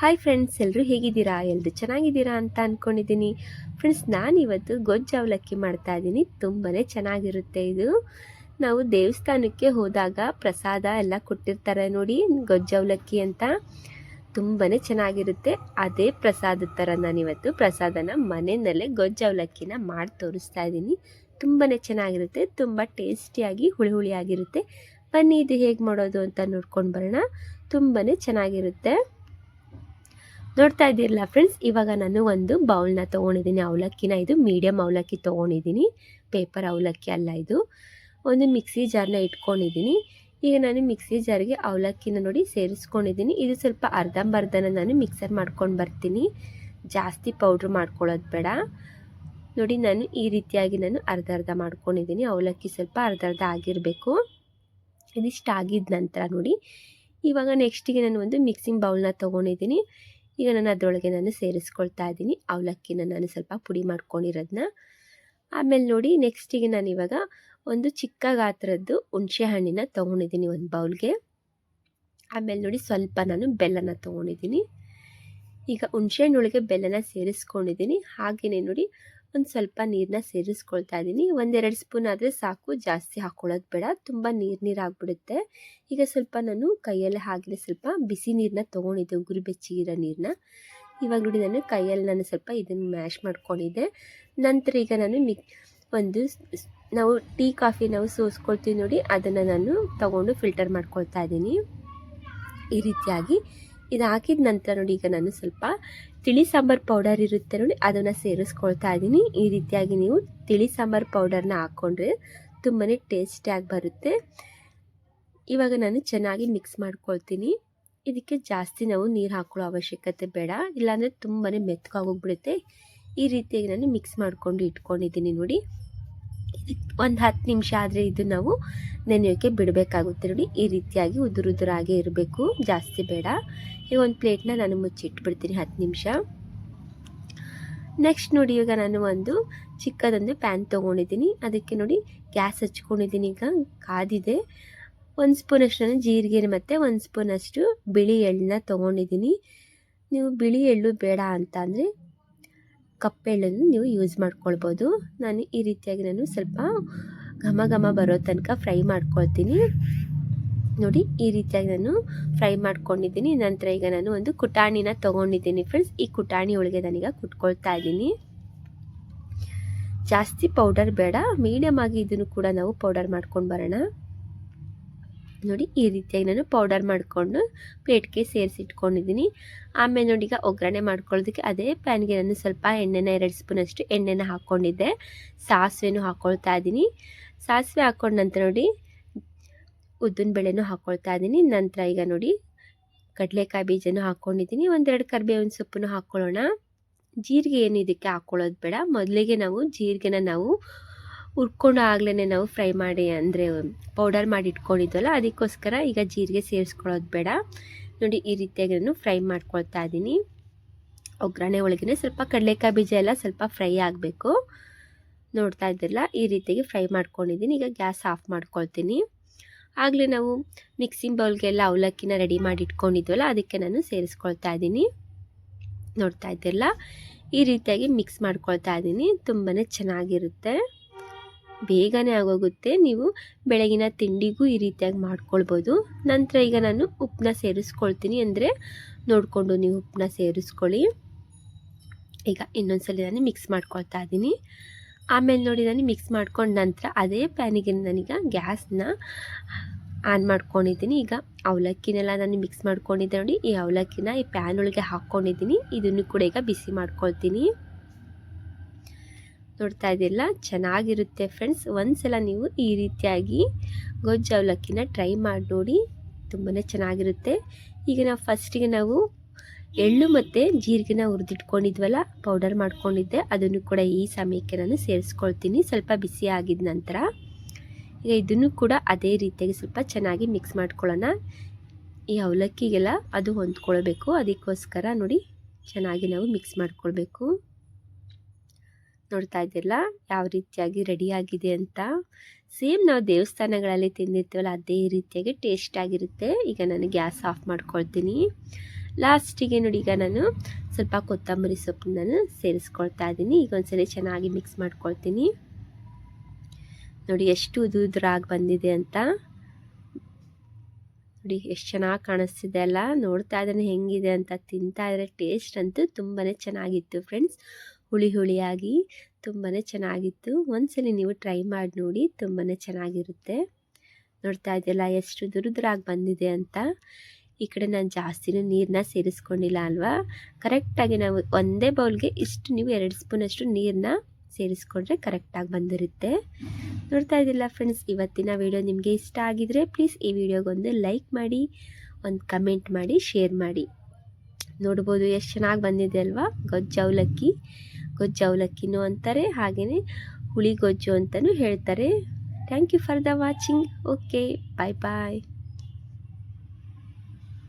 Hi friends ಎಲ್ಲರೂ ಹೇಗಿದ್ದೀರಾ? ಎಲ್ಲರೂ ಚೆನ್ನಾಗಿದ್ದೀರಾ ಅಂತ ಅಂದ್ಕೊಂಡಿದ್ದೀನಿ ಫ್ರೆಂಡ್ಸ್ ನಾನಿವತ್ತು ಗೊಜ್ಜು ಅವಲಕ್ಕಿ ಮಾಡ್ತಾ ಇದ್ದೀನಿ. ತುಂಬಾ ಚೆನ್ನಾಗಿರುತ್ತೆ ಇದು. ನಾವು ದೇವಸ್ಥಾನಕ್ಕೆ ಹೋದಾಗ ಪ್ರಸಾದ ಎಲ್ಲ ಕೊಟ್ಟಿರ್ತಾರೆ ನೋಡಿ ಗೊಜ್ಜು ಅವಲಕ್ಕಿ ಅಂತ. ತುಂಬಾ ಚೆನ್ನಾಗಿರುತ್ತೆ. ಅದೇ ಪ್ರಸಾದದ ಥರ ನಾನಿವತ್ತು ಪ್ರಸಾದನ ಮನೆಯಲ್ಲೇ ಗೊಜ್ಜು ಅವಲಕ್ಕಿನ ಮಾಡಿ ತೋರಿಸ್ತಾ ಇದ್ದೀನಿ. ತುಂಬಾ ಚೆನ್ನಾಗಿರುತ್ತೆ. ತುಂಬ ಟೇಸ್ಟಿಯಾಗಿ, ಹುಳಿ ಹುಳಿಯಾಗಿರುತ್ತೆ. ಬನ್ನಿ, ಇದು ಹೇಗೆ ಮಾಡೋದು ಅಂತ ನೋಡ್ಕೊಂಡು ಬರೋಣ. ತುಂಬಾ ಚೆನ್ನಾಗಿರುತ್ತೆ. ನೋಡ್ತಾ ಇದ್ದೀರಲ್ಲ ಫ್ರೆಂಡ್ಸ್ ಇವಾಗ ನಾನು ಒಂದು ಬೌಲ್ನ ತೊಗೊಂಡಿದ್ದೀನಿ. ಅವಲಕ್ಕಿನ ಇದು ಮೀಡಿಯಮ್ ಅವಲಕ್ಕಿ ತೊಗೊಂಡಿದ್ದೀನಿ. ಪೇಪರ್ ಅವಲಕ್ಕಿ ಅಲ್ಲ ಇದು. ಒಂದು ಮಿಕ್ಸಿ ಜಾರ್ನ ಇಟ್ಕೊಂಡಿದ್ದೀನಿ. ಈಗ ನಾನು ಮಿಕ್ಸಿ ಜಾರ್ಗೆ ಅವಲಕ್ಕಿನ ನೋಡಿ ಸೇರಿಸ್ಕೊಂಡಿದ್ದೀನಿ. ಇದು ಸ್ವಲ್ಪ ಅರ್ಧಂಬರ್ಧನ ನಾನು ಮಿಕ್ಸರ್ ಮಾಡ್ಕೊಂಡು ಬರ್ತೀನಿ. ಜಾಸ್ತಿ ಪೌಡ್ರ್ ಮಾಡ್ಕೊಳ್ಳೋದು ಬೇಡ. ನೋಡಿ ನಾನು ಈ ರೀತಿಯಾಗಿ ನಾನು ಅರ್ಧ ಅರ್ಧ ಮಾಡ್ಕೊಂಡಿದ್ದೀನಿ. ಅವಲಕ್ಕಿ ಸ್ವಲ್ಪ ಅರ್ಧ ಅರ್ಧ ಆಗಿರಬೇಕು. ಇದಿಷ್ಟು ಆಗಿದ ನಂತರ ನೋಡಿ. ಇವಾಗ ನೆಕ್ಸ್ಟಿಗೆ ನಾನು ಒಂದು ಮಿಕ್ಸಿಂಗ್ ಬೌಲ್ನ ತೊಗೊಂಡಿದ್ದೀನಿ. ಈಗ ನಾನು ಅದರೊಳಗೆ ನಾನು ಸೇರಿಸ್ಕೊಳ್ತಾ ಇದ್ದೀನಿ. ಅವಲಕ್ಕಿನ ನಾನು ಸ್ವಲ್ಪ ಪುಡಿ ಮಾಡ್ಕೊಂಡಿರೋದನ್ನ ಆಮೇಲೆ ನೋಡಿ ನೆಕ್ಸ್ಟಿಗೆ ನಾನು ಇವಾಗ ಒಂದು ಚಿಕ್ಕ ಗಾತ್ರದ್ದು ಹುಣಸೆ ಹಣ್ಣಿನ ತೊಗೊಂಡಿದ್ದೀನಿ ಒಂದು ಬೌಲ್ಗೆ. ಆಮೇಲೆ ನೋಡಿ, ಸ್ವಲ್ಪ ನಾನು ಬೆಲ್ಲನ ತೊಗೊಂಡಿದ್ದೀನಿ. ಈಗ ಹುಣಸೆ ಹಣ್ಣೊಳಗೆ ಬೆಲ್ಲನ ಸೇರಿಸ್ಕೊಂಡಿದ್ದೀನಿ. ಹಾಗೆಯೇ ನೋಡಿ ಒಂದು ಸ್ವಲ್ಪ ನೀರನ್ನ ಸೇರಿಸ್ಕೊಳ್ತಾ ಇದ್ದೀನಿ ಒಂದೆರಡು ಸ್ಪೂನ್ ಆದರೆ ಸಾಕು. ಜಾಸ್ತಿ ಹಾಕ್ಕೊಳ್ಳೋದು ಬೇಡ. ತುಂಬ ನೀರು ನೀರು ಆಗಿಬಿಡುತ್ತೆ. ಈಗ ಸ್ವಲ್ಪ ನಾನು ಕೈಯಲ್ಲಿ ಹಾಗೆ ಸ್ವಲ್ಪ ಬಿಸಿ ನೀರನ್ನ ತೊಗೊಂಡಿದ್ದೆ. ಉಗುರು ಬೆಚ್ಚಿಗಿರೋ ನೀರನ್ನ ಇವಾಗ ನೋಡಿ ನಾನು ಕೈಯಲ್ಲಿ ನಾನು ಸ್ವಲ್ಪ ಇದನ್ನು ಮ್ಯಾಶ್ ಮಾಡ್ಕೊಂಡಿದ್ದೆ. ನಂತರ ಈಗ ನಾನು ಮಿಕ್ ಒಂದು ನಾವು ಟೀ ಕಾಫಿ ನಾವು ಸೋಸ್ಕೊಳ್ತೀವಿ ನೋಡಿ, ಅದನ್ನು ನಾನು ತಗೊಂಡು ಫಿಲ್ಟರ್ ಮಾಡ್ಕೊಳ್ತಾ ಇದ್ದೀನಿ ಈ ರೀತಿಯಾಗಿ ಇದು ಹಾಕಿದ ನಂತರ ನೋಡಿ, ಈಗ ನಾನು ಸ್ವಲ್ಪ ತಿಳಿ ಸಾಂಬಾರು ಪೌಡರ್ ಇರುತ್ತೆ ನೋಡಿ, ಅದನ್ನು ಸೇರಿಸ್ಕೊಳ್ತಾ ಇದ್ದೀನಿ ಈ ರೀತಿಯಾಗಿ ನೀವು ತಿಳಿ ಸಾಂಬಾರು ಪೌಡರ್ನ ಹಾಕ್ಕೊಂಡ್ರೆ ತುಂಬಾ ಟೇಸ್ಟಿಯಾಗಿ ಬರುತ್ತೆ. ಇವಾಗ ನಾನು ಚೆನ್ನಾಗಿ ಮಿಕ್ಸ್ ಮಾಡ್ಕೊಳ್ತೀನಿ. ಇದಕ್ಕೆ ಜಾಸ್ತಿ ನಾವು ನೀರು ಹಾಕೊಳ್ಳೋ ಅವಶ್ಯಕತೆ ಬೇಡ. ಇಲ್ಲಾಂದರೆ ತುಂಬಾ ಮೆತ್ತಗಾಗೋಗ್ಬಿಡುತ್ತೆ ಈ ರೀತಿಯಾಗಿ ನಾನು ಮಿಕ್ಸ್ ಮಾಡಿಕೊಂಡು ಇಟ್ಕೊಂಡಿದ್ದೀನಿ ನೋಡಿ. ಒಂದು ಹತ್ತು ನಿಮಿಷ ಆದರೆ ಇದು ನಾವು ನೆನೆಯೋಕ್ಕೆ ಬಿಡಬೇಕಾಗುತ್ತೆ ನೋಡಿ ಈ ರೀತಿಯಾಗಿ ಉದುರುದುರಾಗೆ ಇರಬೇಕು. ಜಾಸ್ತಿ ಬೇಡ. ಈಗ ಒಂದು ಪ್ಲೇಟ್ನ ನಾನು ಮುಚ್ಚಿಟ್ಬಿಡ್ತೀನಿ ಹತ್ತು ನಿಮಿಷ. ನೆಕ್ಸ್ಟ್ ನೋಡಿ ಈಗ ನಾನು ಒಂದು ಚಿಕ್ಕದೊಂದು ಪ್ಯಾನ್ ತೊಗೊಂಡಿದ್ದೀನಿ. ಅದಕ್ಕೆ ನೋಡಿ ಗ್ಯಾಸ್ ಹಚ್ಕೊಂಡಿದ್ದೀನಿ. ಈಗ ಕಾದಿದೆ. ಒಂದು ಸ್ಪೂನಷ್ಟು ನಾನು ಜೀರಿಗೆ ಮತ್ತು ಒಂದು ಸ್ಪೂನಷ್ಟು ಬಿಳಿ ಎಳ್ಳನ್ನ ತೊಗೊಂಡಿದ್ದೀನಿ. ನೀವು ಬಿಳಿ ಎಳ್ಳು ಬೇಡ ಅಂತ ಅಂದರೆ ಕಪ್ಪೆಳ್ಳನ್ನು ನೀವು ಯೂಸ್ ಮಾಡ್ಕೊಳ್ಬೋದು. ನಾನು ಈ ರೀತಿಯಾಗಿ ನಾನು ಸ್ವಲ್ಪ ಘಮ ಘಮ ಬರೋ ತನಕ ಫ್ರೈ ಮಾಡ್ಕೊಳ್ತೀನಿ. ನೋಡಿ, ಈ ರೀತಿಯಾಗಿ ನಾನು ಫ್ರೈ ಮಾಡ್ಕೊಂಡಿದ್ದೀನಿ. ನಂತರ ಈಗ ನಾನು ಒಂದು ಕುಟಾಣಿನ ತೊಗೊಂಡಿದ್ದೀನಿ ಫ್ರೆಂಡ್ಸ್ ಈ ಕುಟಾಣಿ ಒಳಗೆ ನಾನೀಗ ಕುಟ್ಕೊಳ್ತಾ ಇದ್ದೀನಿ. ಜಾಸ್ತಿ ಪೌಡರ್ ಬೇಡ. ಮೀಡಿಯಮ್ ಆಗಿ ಇದನ್ನು ಕೂಡ ನಾವು ಪೌಡರ್ ಮಾಡ್ಕೊಂಡು ಬರೋಣ. ನೋಡಿ ಈ ರೀತಿಯಾಗಿ ನಾನು ಪೌಡರ್ ಮಾಡಿಕೊಂಡು ಪ್ಲೇಟ್ಗೆ ಸೇರಿಸಿಟ್ಕೊಂಡಿದ್ದೀನಿ. ಆಮೇಲೆ ನೋಡಿ ಈಗ ಒಗ್ಗರಣೆ ಮಾಡ್ಕೊಳ್ಳೋದಕ್ಕೆ ಅದೇ ಪ್ಯಾನ್ಗೆ ನಾನು ಸ್ವಲ್ಪ ಎಣ್ಣೆನ ಎರಡು ಸ್ಪೂನಷ್ಟು ಎಣ್ಣೆನ ಹಾಕ್ಕೊಂಡಿದ್ದೆ. ಸಾಸಿವೆನೂ ಹಾಕ್ಕೊಳ್ತಾ ಇದ್ದೀನಿ. ಸಾಸಿವೆ ಹಾಕ್ಕೊಂಡ ನಂತರ ನೋಡಿ ಉದ್ದಿನ ಬೇಳೆನೂ ಹಾಕ್ಕೊಳ್ತಾ ಇದ್ದೀನಿ. ನಂತರ ಈಗ ನೋಡಿ ಕಡಲೆಕಾಯಿ ಬೀಜನೂ ಹಾಕ್ಕೊಂಡಿದ್ದೀನಿ ಒಂದೆರಡು ಕರಿಬೇವಿನ ಸೊಪ್ಪನ್ನು ಹಾಕ್ಕೊಳ್ಳೋಣ. ಜೀರಿಗೆ ಏನು ಇದಕ್ಕೆ ಹಾಕ್ಕೊಳ್ಳೋದು ಬೇಡ. ಮೊದಲಿಗೆ ನಾವು ಜೀರಿಗೆನ ನಾವು ಹುರ್ಕೊಂಡು ಆಗ್ಲೇ ನಾವು ಫ್ರೈ ಮಾಡಿ, ಅಂದರೆ ಪೌಡರ್ ಮಾಡಿ ಇಟ್ಕೊಂಡಿದ್ವಲ್ಲ, ಅದಕ್ಕೋಸ್ಕರ ಈಗ ಜೀರಿಗೆ ಸೇರಿಸ್ಕೊಳ್ಳೋದು ಬೇಡ. ನೋಡಿ, ಈ ರೀತಿಯಾಗಿ ನಾನು ಫ್ರೈ ಮಾಡ್ಕೊಳ್ತಾ ಇದ್ದೀನಿ ಒಗ್ಗರಣೆ ಒಳಗೇ ಸ್ವಲ್ಪ ಕಡಲೆಕಾಯಿ ಬೀಜ ಎಲ್ಲ ಸ್ವಲ್ಪ ಫ್ರೈ ಆಗಬೇಕು. ನೋಡ್ತಾ ಇದ್ದಿರಲ್ಲ, ಈ ರೀತಿಯಾಗಿ ಫ್ರೈ ಮಾಡ್ಕೊಂಡಿದ್ದೀನಿ. ಈಗ ಗ್ಯಾಸ್ ಆಫ್ ಮಾಡ್ಕೊಳ್ತೀನಿ. ಆಗಲೇ ನಾವು ಮಿಕ್ಸಿಂಗ್ ಬೌಲ್ಗೆಲ್ಲ ಅವಲಕ್ಕಿನ ರೆಡಿ ಮಾಡಿ ಇಟ್ಕೊಂಡಿದ್ವಲ್ಲ, ಅದಕ್ಕೆ ನಾನು ಸೇರಿಸ್ಕೊಳ್ತಾ ಇದ್ದೀನಿ ನೋಡ್ತಾ ಇದ್ದಿರಲ್ಲ, ಈ ರೀತಿಯಾಗಿ ಮಿಕ್ಸ್ ಮಾಡ್ಕೊಳ್ತಾ ಇದ್ದೀನಿ ತುಂಬಾ ಚೆನ್ನಾಗಿರುತ್ತೆ. ಬೇಗನೆ ಆಗೋಗುತ್ತೆ. ನೀವು ಬೆಳಗಿನ ತಿಂಡಿಗೂ ಈ ರೀತಿಯಾಗಿ ಮಾಡ್ಕೊಳ್ಬೋದು. ನಂತರ ಈಗ ನಾನು ಉಪ್ಪನ್ನ ಸೇರಿಸ್ಕೊಳ್ತೀನಿ ಅಂದರೆ ನೋಡಿಕೊಂಡು ನೀವು ಉಪ್ಪನ್ನ ಸೇರಿಸ್ಕೊಳ್ಳಿ. ಈಗ ಇನ್ನೊಂದ್ಸಲ ನಾನು ಮಿಕ್ಸ್ ಮಾಡ್ಕೊಳ್ತಾ ಇದ್ದೀನಿ. ಆಮೇಲೆ ನೋಡಿ ನಾನು ಮಿಕ್ಸ್ ಮಾಡ್ಕೊಂಡ ನಂತರ ಅದೇ ಪ್ಯಾನಿಗೆ ನಾನೀಗ ಗ್ಯಾಸ್ನ ಆನ್ ಮಾಡ್ಕೊಂಡಿದ್ದೀನಿ. ಈಗ ಅವಲಕ್ಕಿನೆಲ್ಲ ನಾನು ಮಿಕ್ಸ್ ಮಾಡ್ಕೊಂಡಿದ್ದೆ ನೋಡಿ. ಈ ಅವಲಕ್ಕಿನ ಈ ಪ್ಯಾನ್ ಒಳಗೆ ಹಾಕ್ಕೊಂಡಿದ್ದೀನಿ ಇದನ್ನು ಕೂಡ ಈಗ ಬಿಸಿ ಮಾಡ್ಕೊಳ್ತೀನಿ. ನೋಡ್ತಾ ಇದ್ದಿಲ್ಲ ಚೆನ್ನಾಗಿರುತ್ತೆ ಫ್ರೆಂಡ್ಸ್ ಒಂದ್ಸಲ ನೀವು ಈ ರೀತಿಯಾಗಿ ಗೊಜ್ಜು ಅವಲಕ್ಕಿನ ಟ್ರೈ ಮಾಡಿ ನೋಡಿ ತುಂಬಾ ಚೆನ್ನಾಗಿರುತ್ತೆ. ಈಗ ನಾವು ಫಸ್ಟಿಗೆ ನಾವು ಎಳ್ಳು ಮತ್ತು ಜೀರಿಗೆನ ಹುರಿದಿಟ್ಕೊಂಡಿದ್ವಲ್ಲ ಪೌಡರ್ ಮಾಡ್ಕೊಂಡಿದ್ದೆ. ಅದನ್ನು ಕೂಡ ಈ ಸಮಯಕ್ಕೆ ನಾನು ಸೇರಿಸ್ಕೊಳ್ತೀನಿ. ಸ್ವಲ್ಪ ಬಿಸಿ ಆಗಿದ ನಂತರ ಈಗ ಇದನ್ನು ಕೂಡ ಅದೇ ರೀತಿಯಾಗಿ ಸ್ವಲ್ಪ ಚೆನ್ನಾಗಿ ಮಿಕ್ಸ್ ಮಾಡ್ಕೊಳ್ಳೋಣ. ಈ ಅವಲಕ್ಕಿಗೆಲ್ಲ ಅದು ಹೊಂದ್ಕೊಳ್ಬೇಕು. ಅದಕ್ಕೋಸ್ಕರ ನೋಡಿ, ಚೆನ್ನಾಗಿ ನಾವು ಮಿಕ್ಸ್ ಮಾಡ್ಕೊಳ್ಬೇಕು. ನೋಡ್ತಾ ಇದ್ದಿಲ್ಲ, ಯಾವ ರೀತಿಯಾಗಿ ರೆಡಿಯಾಗಿದೆ ಅಂತ. ಸೇಮ್ ನಾವು ದೇವಸ್ಥಾನಗಳಲ್ಲಿ ತಿಂದಿರ್ತೀವಲ್ಲ, ಅದೇ ರೀತಿಯಾಗಿ ಟೇಸ್ಟ್ ಆಗಿರುತ್ತೆ. ಈಗ ನಾನು ಗ್ಯಾಸ್ ಆಫ್ ಮಾಡ್ಕೊಳ್ತೀನಿ. ಲಾಸ್ಟಿಗೆ ನೋಡಿ, ಈಗ ನಾನು ಸ್ವಲ್ಪ ಕೊತ್ತಂಬರಿ ಸೊಪ್ಪು ನಾನು ಸೇರಿಸ್ಕೊಳ್ತಾ ಇದ್ದೀನಿ. ಈಗ ಒಂದ್ಸಲಿ ಚೆನ್ನಾಗಿ ಮಿಕ್ಸ್ ಮಾಡ್ಕೊಳ್ತೀನಿ. ನೋಡಿ, ಎಷ್ಟು ಉದುರಾಗಿ ಬಂದಿದೆ ಅಂತ. ನೋಡಿ, ಎಷ್ಟು ಚೆನ್ನಾಗಿ ಕಾಣಿಸ್ತಿದೆ ಅಲ್ಲ. ನೋಡ್ತಾ ಇದ್ದಾನೆ ಹೆಂಗಿದೆ ಅಂತ, ತಿಂತಾ ಇದ್ರೆ ಟೇಸ್ಟ್ ಅಂತೂ ತುಂಬಾ ಚೆನ್ನಾಗಿತ್ತು ಫ್ರೆಂಡ್ಸ್ ಹುಳಿ ಹುಳಿಯಾಗಿ ತುಂಬಾ ಚೆನ್ನಾಗಿತ್ತು. ಒಂದ್ಸಲಿ ನೀವು ಟ್ರೈ ಮಾಡಿ ನೋಡಿ ತುಂಬಾ ಚೆನ್ನಾಗಿರುತ್ತೆ. ನೋಡ್ತಾ ಇದೆಯಲ್ಲ ಎಷ್ಟು ದುರುದುರಾಗಿ ಬಂದಿದೆ ಅಂತ. ಈ ಕಡೆ ನಾನು ಜಾಸ್ತಿನೂ ನೀರನ್ನ ಸೇರಿಸ್ಕೊಂಡಿಲ್ಲ ಅಲ್ವಾ? ಕರೆಕ್ಟಾಗಿ ನಾವು ಒಂದೇ ಬೌಲ್ಗೆ ಇಷ್ಟು ನೀವು ಎರಡು ಸ್ಪೂನಷ್ಟು ನೀರನ್ನ ಸೇರಿಸ್ಕೊಂಡ್ರೆ ಕರೆಕ್ಟಾಗಿ ಬಂದಿರುತ್ತೆ. ನೋಡ್ತಾ ಇದ್ದಿಲ್ಲ ಫ್ರೆಂಡ್ಸ್, ಇವತ್ತಿನ ವಿಡಿಯೋ ನಿಮಗೆ ಇಷ್ಟ ಆಗಿದರೆ ಪ್ಲೀಸ್ ಈ ವಿಡಿಯೋಗೊಂದು ಲೈಕ್ ಮಾಡಿ, ಒಂದು ಕಮೆಂಟ್ ಮಾಡಿ, ಶೇರ್ ಮಾಡಿ. ನೋಡ್ಬೋದು, ಎಷ್ಟು ಚೆನ್ನಾಗಿ ಬಂದಿದೆ ಅಲ್ವಾ? ಗೊಜ್ಜು ಅವಲಕ್ಕಿ ಗೊಜ್ಜು ಅವಲಕ್ಕಿನೂ ಅಂತಾರೆ ಹಾಗೆಯೇ ಹುಳಿ ಗೊಜ್ಜು ಅಂತಲೂ ಹೇಳ್ತಾರೆ. Thank you for the watching okay bye bye